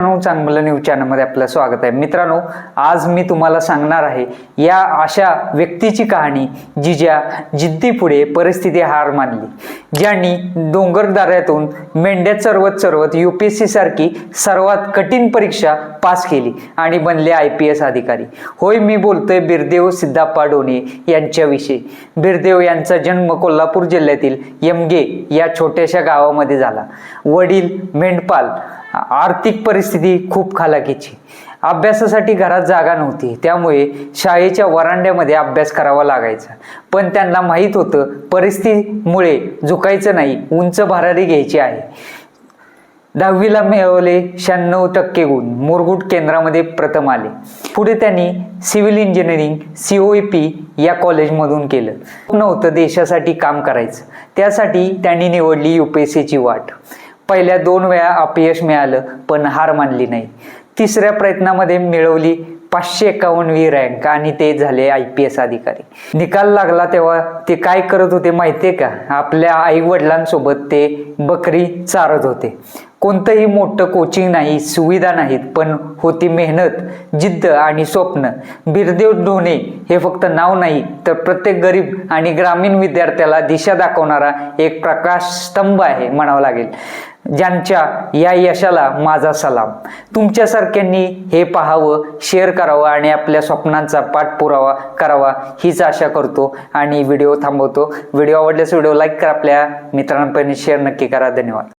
मित्रांनो, चांगलं न्यूज चॅनलमध्ये आपलं स्वागत आहे. मित्रांनो आज मी तुम्हाला सांगणार आहे या अशा व्यक्तीची कहाणी जी ज्या जिद्दीपुढे परिस्थिती हार मानली ज्यांनी डोंगरदऱ्यातून मेंढ्या चरवत चरवत यू पी एस सी सारखी सर्वात कठीण परीक्षा पास केली आणि बनले आय पी एस अधिकारी. होय मी बोलतोय बिरदेव सिद्धाप्पा डोणे यांच्याविषयी. बिरदेव यांचा जन्म कोल्हापूर जिल्ह्यातील यमगे या छोट्याशा गावामध्ये झाला. वडील मेंढपाल आर्थिक परिस्थिती खूप खालाकीची. अभ्यासासाठी घरात जागा नव्हती. त्यामुळे शाळेच्या वरांड्यामध्ये अभ्यास करावा लागायचा. पण त्यांना माहीत होतं परिस्थितीमुळे झुकायचं नाही उंच भरारी घ्यायची आहे. दहावीला मिळवले शहाण्णव टक्के गुण. मुरगुट केंद्रामध्ये प्रथम आले. पुढे त्यांनी civil engineering C O P या कॉलेजमधून केलं. नव्हतं देशासाठी काम करायचं. त्यासाठी त्यांनी निवडली यू पी एस सीची वाट. पहिल्या दोन वेळा अपयश मिळालं पण हार मानली नाही. तिसऱ्या प्रयत्नामध्ये मिळवली पाचशे एकावन्नवी रँक आणि ते झाले आय पी एस अधिकारी. निकाल लागला तेव्हा ते काय करत होते माहितीये का? आपल्या आई वडिलांसोबत ते बकरी चारत होते. कोणतंही मोठं कोचिंग नाही सुविधा नाहीत पण होती मेहनत जिद्द आणि स्वप्न. बिरदेव ढोणे हे फक्त नाव नाही तर प्रत्येक गरीब आणि ग्रामीण विद्यार्थ्याला दिशा दाखवणारा एक प्रकाश स्तंभ आहे म्हणावं लागेल. ज्यांच्या या यशाला माझा सलाम. तुमच्यासारख्यांनी हे पाहावं शेअर करावं आणि आपल्या स्वप्नांचा पाठपुरावा करावा हीच आशा करतो आणि व्हिडिओ थांबवतो. व्हिडिओ आवडल्यास व्हिडिओ लाईक करा आपल्या मित्रांपर्यंत शेअर नक्की करा. धन्यवाद.